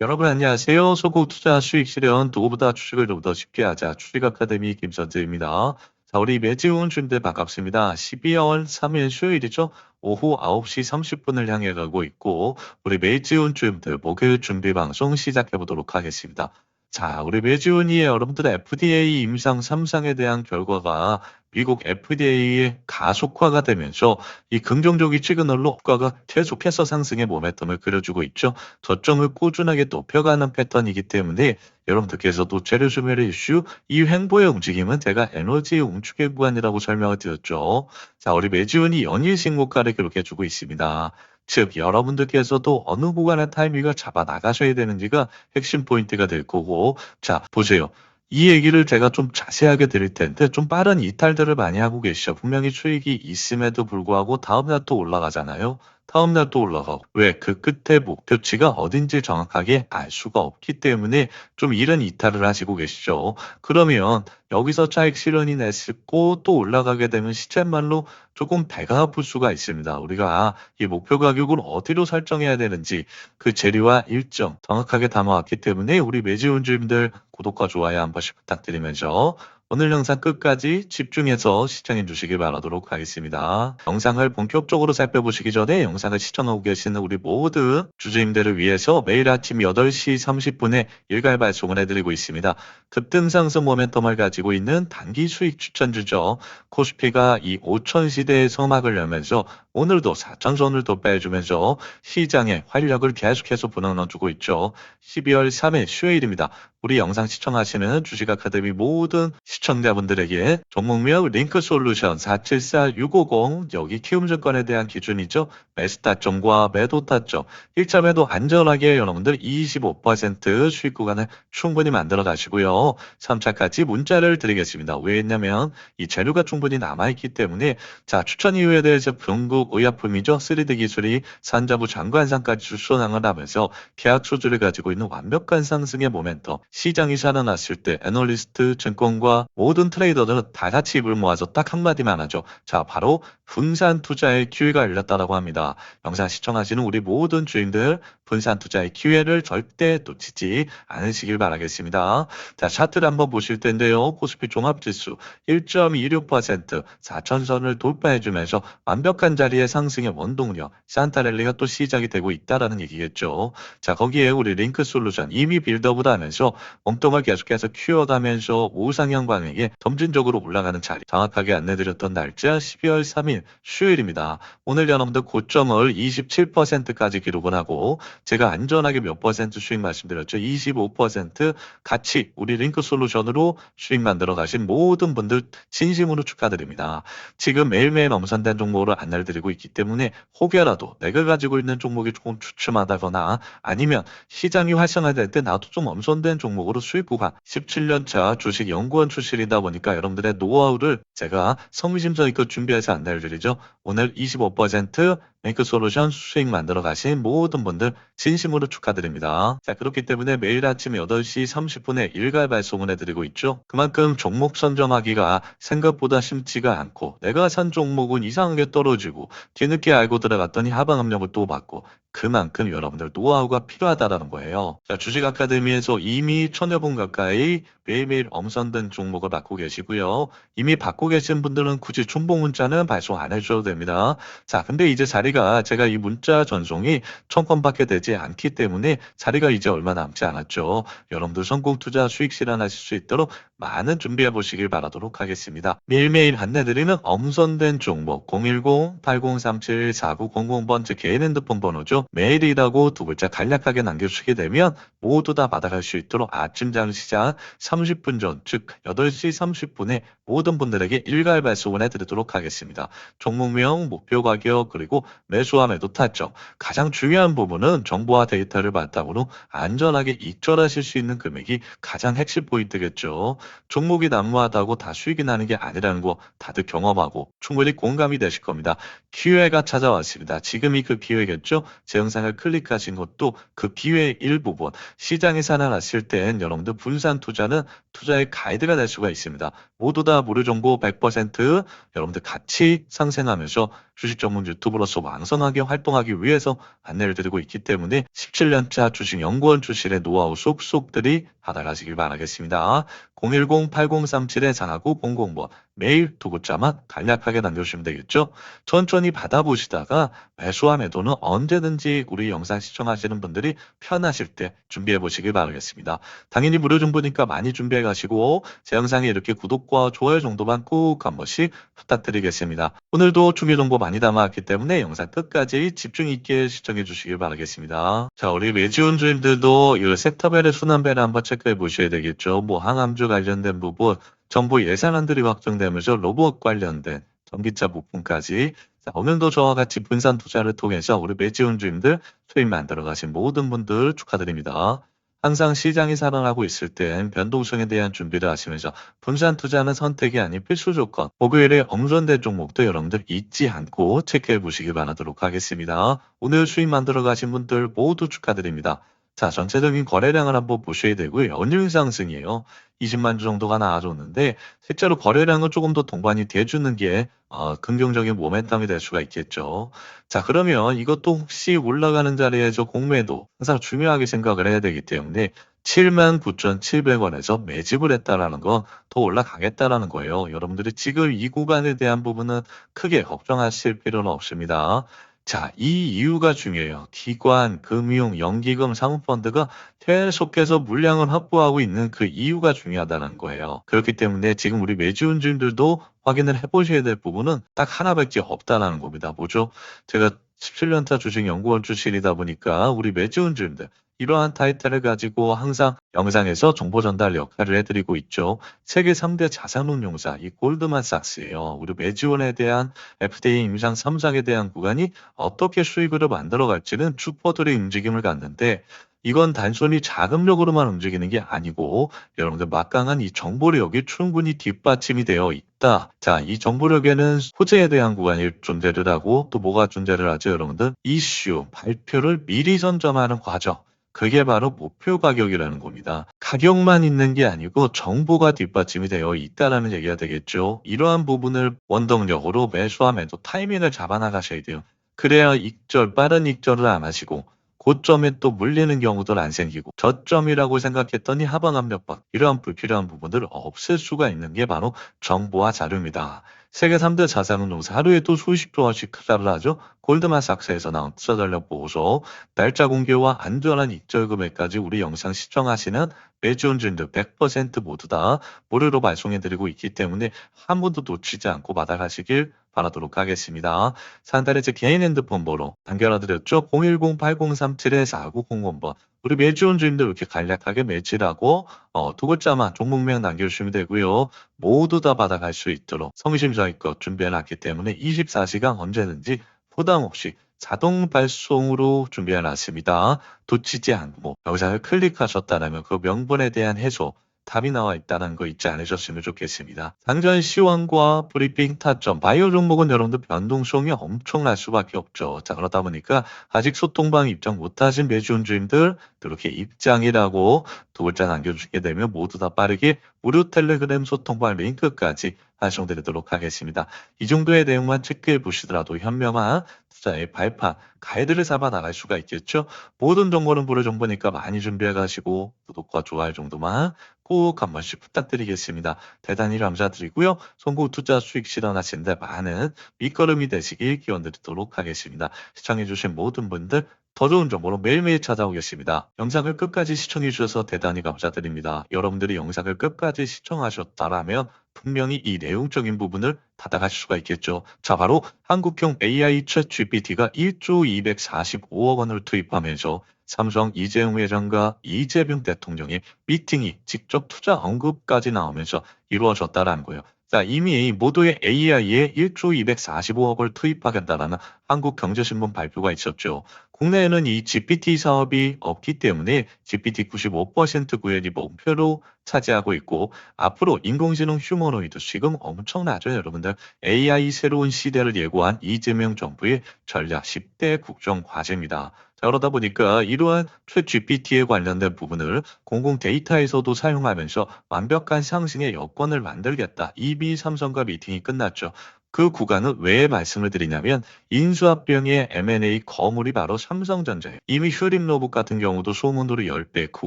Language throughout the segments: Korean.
여러분 안녕하세요. 소국 투자 수익 실현 누구보다 주식을 좀더 쉽게 하자 주식 아카데미 김선재입니다. 자, 우리 매지훈 준대 반갑습니다. 12월 3일 수요일이죠. 오후 9시 30분을 향해 가고 있고 우리 매지훈 준대 목요일 준비 방송 시작해 보도록 하겠습니다. 자, 우리 매지훈이 여러분들 FDA 임상 3상에 대한 결과가 미국 FDA의 가속화가 되면서 이 긍정적인 시그널로 효과가 계속해서 상승의 모멘텀을 그려주고 있죠. 저점을 꾸준하게 높여가는 패턴이기 때문에 여러분들께서도 재료 소멸의 이슈, 이 횡보의 움직임은 제가 에너지 움축의 구간이라고 설명을 드렸죠. 자, 우리 매지훈이 연일 신고가를 기록해주고 있습니다. 즉, 여러분들께서도 어느 구간의 타이밍을 잡아 나가셔야 되는지가 핵심 포인트가 될 거고, 자, 보세요. 이 얘기를 제가 좀 자세하게 드릴 텐데 좀 빠른 이탈들을 많이 하고 계시죠. 분명히 수익이 있음에도 불구하고 다음 날 또 올라가잖아요. 다음날 또 올라가고 왜 그 끝에 목표치가 어딘지 정확하게 알 수가 없기 때문에 좀 이른 이탈을 하시고 계시죠. 그러면 여기서 차익 실현이 냈고 또 올라가게 되면 시쳇말로 조금 배가 아플 수가 있습니다. 우리가 이 목표 가격을 어디로 설정해야 되는지 그 재료와 일정 정확하게 담아왔기 때문에 우리 매지원주님들 구독과 좋아요 한 번씩 부탁드리면서 오늘 영상 끝까지 집중해서 시청해 주시길 바라도록 하겠습니다. 영상을 본격적으로 살펴보시기 전에 영상을 시청하고 계시는 우리 모든 주주님들을 위해서 매일 아침 8시 30분에 일괄 발송을 해드리고 있습니다. 급등상승 모멘텀을 가지고 있는 단기 수익 추천 주죠. 코스피가 이 5천 시대의 서막을 열면서 오늘도 4천선을 도배해주면서 시장에 활력을 계속해서 불어넣어주고 있죠. 12월 3일 수요일입니다. 우리 영상 시청하시는 주식 아카데미 모든 시 청자분들에게 종목명 링크 솔루션 474650 여기 키움증권에 대한 기준이죠. 매수 타점과 매도 타점 1차 매도 안전하게 여러분들 25% 수익 구간을 충분히 만들어 가시고요. 3차까지 문자를 드리겠습니다. 왜냐면 이 재료가 충분히 남아있기 때문에 자 추천 이유에 대해서 중국 의약품이죠. 3D 기술이 산자부 장관상까지 출소상을 하면서 계약 수주를 가지고 있는 완벽한 상승의 모멘텀 시장이 살아났을 때 애널리스트 증권과 모든 트레이더들은 다 같이 입을 모아서 딱 한마디만 하죠. 자 바로 분산 투자의 기회가 열렸다라고 합니다. 영상 시청하시는 우리 모든 주인들 분산 투자의 기회를 절대 놓치지 않으시길 바라겠습니다. 자, 차트를 한번 보실 텐데요. 코스피 종합지수 1.26% 4천선을 돌파해주면서 완벽한 자리의 상승의 원동력 산타랠리가 또 시작이 되고 있다라는 얘기겠죠. 자, 거기에 우리 링크 솔루션 이미 빌드업을 하면서 몸통을 계속해서 키워가면서 우상향 방향에 점진적으로 올라가는 자리 정확하게 안내드렸던 날짜 12월 3일 수요일입니다. 오늘 여러분들 고점을 27%까지 기록을 하고 제가 안전하게 몇 퍼센트 수익 말씀드렸죠. 25% 같이 우리 링크 솔루션으로 수익 만들어 가신 모든 분들 진심으로 축하드립니다. 지금 매일매일 엄선된 종목으로 안내를 드리고 있기 때문에 혹여라도 내가 가지고 있는 종목이 조금 주춤하다거나 아니면 시장이 활성화될 때 나도 좀 엄선된 종목으로 수익 구간 17년차 주식 연구원 출신 이다 보니까 여러분들의 노하우를 제가 성심성의껏 준비해서 안내를 드리죠. 오늘 25% 뱅크 솔루션 수익 만들어 가신 모든 분들 진심으로 축하드립니다. 자, 그렇기 때문에 매일 아침 8시 30분에 일괄 발송을 해드리고 있죠. 그만큼 종목 선점하기가 생각보다 쉽지가 않고 내가 산 종목은 이상하게 떨어지고 뒤늦게 알고 들어갔더니 하방 압력을 또 받고 그만큼 여러분들 노하우가 필요하다라는 거예요. 자, 주식 아카데미에서 이미 천여 분 가까이 매일매일 엄선된 종목을 받고 계시고요. 이미 받고 계신 분들은 굳이 춘봉 문자는 발송 안 해주셔도 됩니다. 자, 근데 이제 자리 가 제가 이 문자 전송이 천 건밖에 되지 않기 때문에 자리가 이제 얼마 남지 않았죠. 여러분들 성공 투자 수익 실현하실 수 있도록 많은 준비해 보시길 바라도록 하겠습니다. 매일매일 안내드리는 엄선된 종목 010-8037-4900번 즉 개인 핸드폰 번호죠. 메일이라고 두 글자 간략하게 남겨주시게 되면 모두 다 받아갈 수 있도록 아침 장 시작 30분 전, 즉 8시 30분에 모든 분들에게 일괄 발송을 해드리도록 하겠습니다. 종목명, 목표 가격, 그리고 매수와 매도 타점. 가장 중요한 부분은 정보와 데이터를 바탕으로 안전하게 익절하실 수 있는 금액이 가장 핵심 포인트겠죠. 종목이 난무하다고 다 수익이 나는 게 아니라는 거 다들 경험하고 충분히 공감이 되실 겁니다. 기회가 찾아왔습니다. 지금이 그 기회겠죠? 제 영상을 클릭하신 것도 그 기회의 일부분. 시장이 살아났을 땐 여러분들 분산 투자는 투자의 가이드가 될 수가 있습니다. 모두 다 무료 정보 100% 여러분들 같이 상생하면서 주식 전문 유튜브로서 왕성하게 활동하기 위해서 안내를 드리고 있기 때문에 17년차 주식 연구원 출신의 노하우 쏙쏙들이 받아가시길 바라겠습니다. 010-8037-4900번 매일 두 글자만 간략하게 남겨주시면 되겠죠. 천천히 받아보시다가 매수와 매도는 언제든지 우리 영상 시청하시는 분들이 편하실 때 준비해 보시길 바라겠습니다. 당연히 무료 정보니까 많이 준비해 가시고 제 영상에 이렇게 구독과 좋아요 정도만 꼭 한 번씩 부탁드리겠습니다. 오늘도 중요 정보 많이 담아왔기 때문에 영상 끝까지 집중 있게 시청해 주시길 바라겠습니다. 자, 우리 매지원 주님들도 이 섹터별의 순환배를 한번 체크 해 보셔야 되겠죠. 뭐 항암주 관련된 부분, 정부 예산안들이 확정되면서 로봇 관련된 전기차 부품까지 자, 오늘도 저와 같이 분산 투자를 통해서 우리 매지원 주님들 수익 만들어 가신 모든 분들 축하드립니다. 항상 시장이 살아나고 있을 땐 변동성에 대한 준비를 하시면서 분산 투자는 선택이 아닌 필수 조건, 목요일에 엄선된 종목도 여러분들 잊지 않고 체크해 보시길 바라도록 하겠습니다. 오늘 수익 만들어 가신 분들 모두 축하드립니다. 자, 전체적인 거래량을 한번 보셔야 되고요. 연일 상승이에요. 20만 주 정도가 나와줬는데 실제로 거래량은 조금 더 동반이 돼주는 게 어, 긍정적인 모멘텀이 될 수가 있겠죠. 자, 그러면 이것도 혹시 올라가는 자리에서 공매도 항상 중요하게 생각을 해야 되기 때문에 79,700원에서 매집을 했다라는 건 더 올라가겠다라는 거예요. 여러분들이 지금 이 구간에 대한 부분은 크게 걱정하실 필요는 없습니다. 자, 이 이유가 중요해요. 기관, 금융, 연기금, 사모펀드가 계속해서 물량을 확보하고 있는 그 이유가 중요하다는 거예요. 그렇기 때문에 지금 우리 매주운주들도 확인을 해보셔야 될 부분은 딱 하나밖에 없다는 겁니다. 뭐죠? 제가 17년차 주식 연구원 출신이다 보니까 우리 매주운주들 이러한 타이틀을 가지고 항상 영상에서 정보 전달 역할을 해드리고 있죠. 세계 3대 자산운용사 이 골드만삭스예요. 우리 매지원에 대한 FDA 임상 3상에 대한 구간이 어떻게 수익을 만들어갈지는 주포들의 움직임을 갖는데 이건 단순히 자금력으로만 움직이는 게 아니고 여러분들 막강한 이 정보력이 충분히 뒷받침이 되어 있다. 자, 이 정보력에는 소재에 대한 구간이 존재를 하고 또 뭐가 존재를 하죠, 여러분들? 이슈, 발표를 미리 선점하는 과정. 그게 바로 목표 가격이라는 겁니다. 가격만 있는 게 아니고 정보가 뒷받침이 되어 있다라는 얘기가 되겠죠. 이러한 부분을 원동력으로 매도 타이밍을 잡아나가셔야 돼요. 그래야 익절, 빠른 익절을 안 하시고 고점에 또 물리는 경우도 안 생기고 저점이라고 생각했더니 하방 번 이러한 불필요한 부분들을 없앨 수가 있는 게 바로 정보와 자료입니다. 세계 3대 자산운용사 하루에도 수십 조원씩 투자를 하죠. 골드만삭스에서 나온 투자 전략 보고서 날짜 공개와 안전한 익절 금액까지 우리 영상 시청하시는 매주운전들 100% 모두 다 무료로 발송해드리고 있기 때문에 한 번도 놓치지 않고 받아가시길 바라도록 하겠습니다. 상단에 제 개인 핸드폰 번호 단결해드렸죠. 010-8037-4900번 우리 매주운전들 이렇게 간략하게 매치라고 어, 두 글자만 종목명 남겨주시면 되고요. 모두 다 받아갈 수 있도록 성심성의껏 준비해놨기 때문에 24시간 언제든지 부담 없이 자동 발송으로 준비해놨습니다. 놓치지 않고 영상을 클릭하셨다면 그 명분에 대한 해소 답이 나와 있다는 거 잊지 않으셨으면 좋겠습니다. 상전 시황과 브리핑 타점, 바이오 종목은 여러분들 변동성이 엄청날 수밖에 없죠. 자, 그러다 보니까 아직 소통방 입장 못하신 매주운주님들 이렇게 입장이라고 두 글자 남겨주시게 되면 모두 다 빠르게 무료 텔레그램 소통방 링크까지 발송드리도록 하겠습니다. 이 정도의 내용만 체크해 보시더라도 현명한 투자의 발판, 가이드를 잡아 나갈 수가 있겠죠. 모든 정보는 무료 정보니까 많이 준비해 가시고 구독과 좋아요 정도만 꼭 한 번씩 부탁드리겠습니다. 대단히 감사드리고요. 송구 투자 수익 실현하시는데 많은 밑거름이 되시길 기원 드리도록 하겠습니다. 시청해주신 모든 분들 더 좋은 정보로 매일매일 찾아오겠습니다. 영상을 끝까지 시청해주셔서 대단히 감사드립니다. 여러분들이 영상을 끝까지 시청하셨다라면 분명히 이 내용적인 부분을 받아가실 수가 있겠죠. 자, 바로 한국형 AI 챗 GPT가 1조 245억 원을 투입하면서 삼성 이재용 회장과 이재명 대통령의 미팅이 직접 투자 언급까지 나오면서 이루어졌다라는 거예요. 자, 이미 모두의 AI에 1조 245억을 투입하겠다라는 한국경제신문 발표가 있었죠. 국내에는 이 GPT 사업이 없기 때문에 GPT 95% 구현이 목표로 차지하고 있고 앞으로 인공지능 휴머노이드 지금 엄청나죠 여러분들 AI 새로운 시대를 예고한 이재명 정부의 전략 10대 국정 과제입니다. 자, 그러다 보니까 이러한 최 GPT에 관련된 부분을 공공 데이터에서도 사용하면서 완벽한 상승의 여건을 만들겠다. 이미 삼성과 미팅이 끝났죠. 그 구간은 왜 말씀을 드리냐면 인수합병의 M&A 거물이 바로 삼성전자예요. 이미 슈림 로봇 같은 경우도 소문으로 10배, 그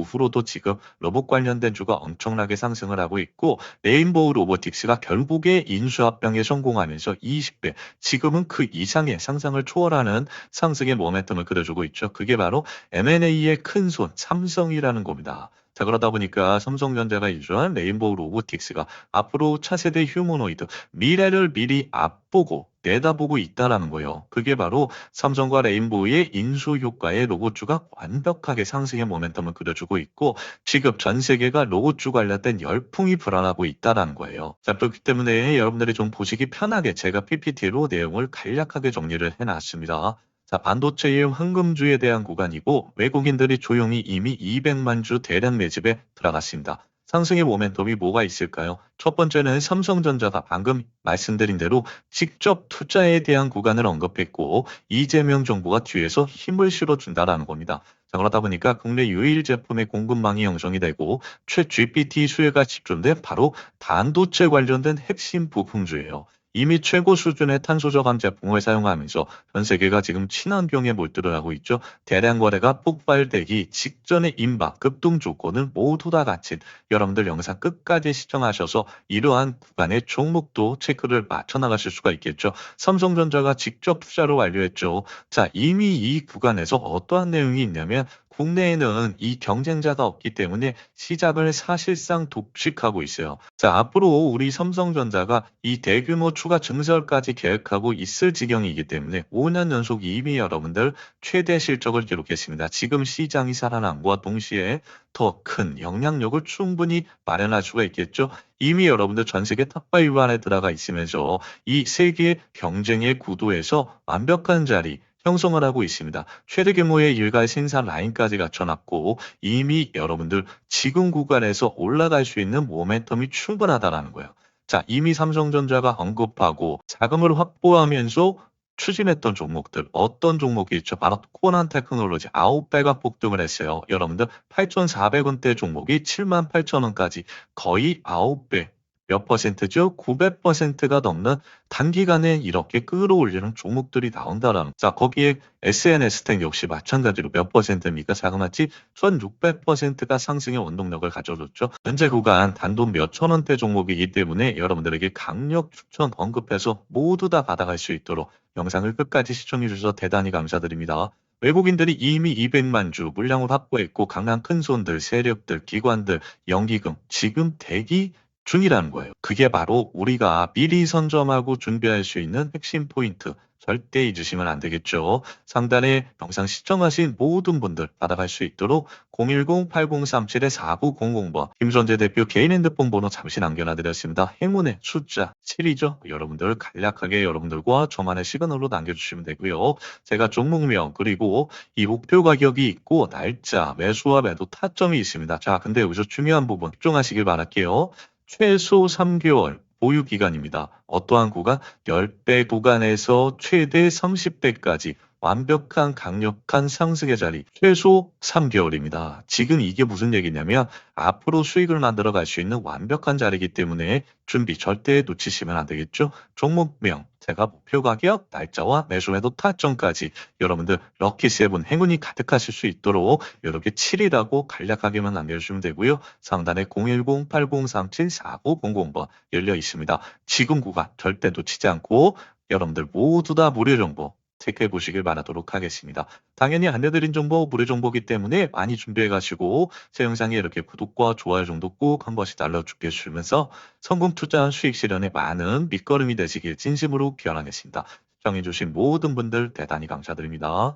후로도 지금 로봇 관련된 주가 엄청나게 상승을 하고 있고 레인보우 로보틱스가 결국에 인수합병에 성공하면서 20배, 지금은 그 이상의 상상을 초월하는 상승의 모멘텀을 그려주고 있죠. 그게 바로 M&A의 큰 손, 삼성이라는 겁니다. 자, 그러다 보니까 삼성전자가 인수한 레인보우 로보틱스가 앞으로 차세대 휴머노이드, 미래를 미리 앞보고 내다보고 있다라는 거예요. 그게 바로 삼성과 레인보우의 인수 효과에 로봇주가 완벽하게 상승의 모멘텀을 그려주고 있고 지금 전 세계가 로봇주 관련된 열풍이 불어나고 있다라는 거예요. 자, 그렇기 때문에 여러분들이 좀 보시기 편하게 제가 PPT로 내용을 간략하게 정리를 해놨습니다. 자, 반도체의 황금주에 대한 구간이고 외국인들이 조용히 이미 200만 주 대량 매집에 들어갔습니다. 상승의 모멘텀이 뭐가 있을까요? 첫 번째는 삼성전자가 방금 말씀드린 대로 직접 투자에 대한 구간을 언급했고 이재명 정부가 뒤에서 힘을 실어준다라는 겁니다. 자, 그러다 보니까 국내 유일 제품의 공급망이 형성이 되고 최 GPT 수요가 집중된 바로 반도체 관련된 핵심 부품주예요. 이미 최고 수준의 탄소 저감 제품을 사용하면서 전 세계가 지금 친환경에 몰두를 있죠. 대량 거래가 폭발되기 직전의 임박, 급등 조건을 모두 다 갖춘 여러분들 영상 끝까지 시청하셔서 이러한 구간의 종목도 체크를 맞춰 나가실 수가 있겠죠. 삼성전자가 직접 투자를 완료했죠. 자, 이미 이 구간에서 어떠한 내용이 있냐면 국내에는 이 경쟁자가 없기 때문에 시작을 사실상 독식하고 있어요. 자, 앞으로 우리 삼성전자가 이 대규모 추가 증설까지 계획하고 있을 지경이기 때문에 5년 연속 이미 여러분들 최대 실적을 기록했습니다. 지금 시장이 살아남과 동시에 더 큰 영향력을 충분히 마련할 수가 있겠죠. 이미 여러분들 전 세계 탑5 안에 들어가 있으면서 이 세계 경쟁의 구도에서 완벽한 자리, 형성을 하고 있습니다. 최대 규모의 일괄 생산 라인까지 갖춰놨고 이미 여러분들 지금 구간에서 올라갈 수 있는 모멘텀이 충분하다라는 거예요. 자, 이미 삼성전자가 언급하고 자금을 확보하면서 추진했던 종목들 어떤 종목이 있죠? 바로 코난 테크놀로지 9배가 폭등을 했어요. 여러분들 8,400원대 종목이 78,000원까지 거의 9배 몇 퍼센트죠? 900%가 넘는 단기간에 이렇게 끌어올리는 종목들이 나온다라는. 자, 거기에 SNS텍 역시 마찬가지로 몇 퍼센트입니까? 자그마치 1600%가 상승의 원동력을 가져줬죠. 현재 구간 단돈 몇천 원대 종목이기 때문에 여러분들에게 강력 추천 언급해서 모두 다 받아갈 수 있도록 영상을 끝까지 시청해 주셔서 대단히 감사드립니다. 외국인들이 이미 200만 주 물량을 확보했고 강한 큰 손들, 세력들, 기관들, 연기금 지금 대기 중이라는 거예요. 그게 바로 우리가 미리 선점하고 준비할 수 있는 핵심 포인트. 절대 잊으시면 안 되겠죠. 상단에 영상 시청하신 모든 분들 받아갈 수 있도록 010-8037-4900번 김선재 대표 개인 핸드폰 번호 잠시 남겨놔드렸습니다. 행운의 숫자 7이죠. 여러분들 간략하게 여러분들과 저만의 시간으로 남겨주시면 되고요. 제가 종목명 그리고 이 목표 가격이 있고 날짜 매수와 매도 타점이 있습니다. 자 근데 여기서 중요한 부분 집중하시길 바랄게요. 최소 3개월 보유 기간입니다. 어떠한 구간? 10배 구간에서 최대 30배까지 완벽한 강력한 상승의 자리 최소 3개월입니다. 지금 이게 무슨 얘기냐면 앞으로 수익을 만들어 갈 수 있는 완벽한 자리이기 때문에 준비 절대 놓치시면 안 되겠죠. 종목명 제가 목표 가격, 날짜와 매수 매도 타점까지 여러분들 럭키 세븐 행운이 가득하실 수 있도록 이렇게 7이라고 간략하게만 남겨주시면 되고요. 상단에 010-8037-4900번 열려 있습니다. 지금 구간 절대 놓치지 않고 여러분들 모두 다 무료 정보 체크해 보시길 바라도록 하겠습니다. 당연히 안내드린 정보 무료 정보기 때문에 많이 준비해 가시고 제 영상에 이렇게 구독과 좋아요 정도 꼭 한 번씩 날려주게 해주시면서 성공 투자 수익 실현에 많은 밑거름이 되시길 진심으로 기원하겠습니다. 시청해주신 모든 분들 대단히 감사드립니다.